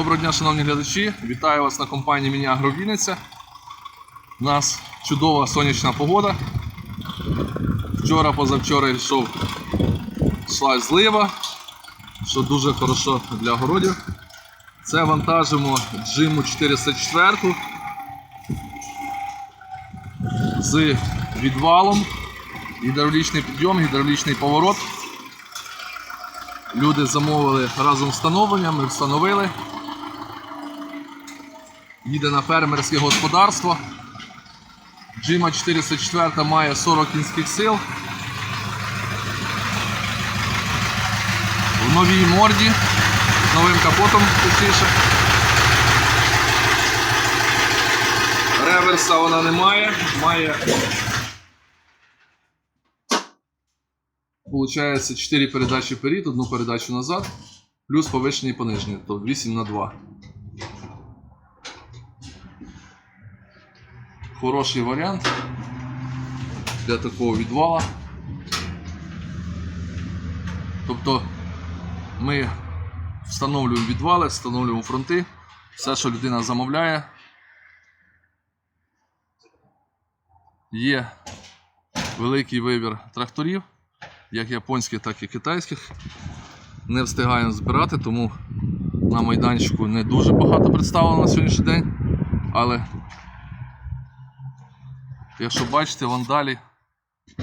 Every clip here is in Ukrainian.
Доброго дня, шановні глядачі! Вітаю вас на компанії Міні Агро Вінниця. У нас чудова сонячна погода. Вчора, позавчора йшов йшла злива, що дуже хорошо для городів. Це вантажимо джиму 404 з відвалом, гідравлічний підйом, гідравлічний поворот. Люди замовили разом з встановленням, ми встановили. Їде на фермерське господарство. Джима 404 має 40 кінських сил. В новій морді з новим капотом точніше. Реверса вона не має, має Получається 4 передачі вперед, одну передачу назад, плюс повишені і понижені, тобто 8 на 2. Хороший варіант для такого відвала. Тобто ми встановлюємо відвали, встановлюємо фронти, все, що людина замовляє. Є великий вибір тракторів як японських, так і китайських. Не встигаємо збирати, тому на майданчику не дуже багато представлено на сьогоднішній день. Але якщо бачите, вон далі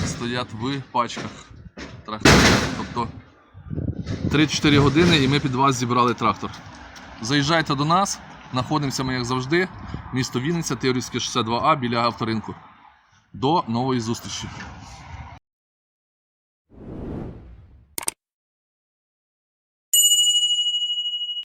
стоять в пачках тракторів. Тобто 3-4 години і ми під вас зібрали трактор. Заїжджайте до нас, знаходимося ми, як завжди, місто Вінниця, Теорівське 62А біля авторинку. До нової зустрічі!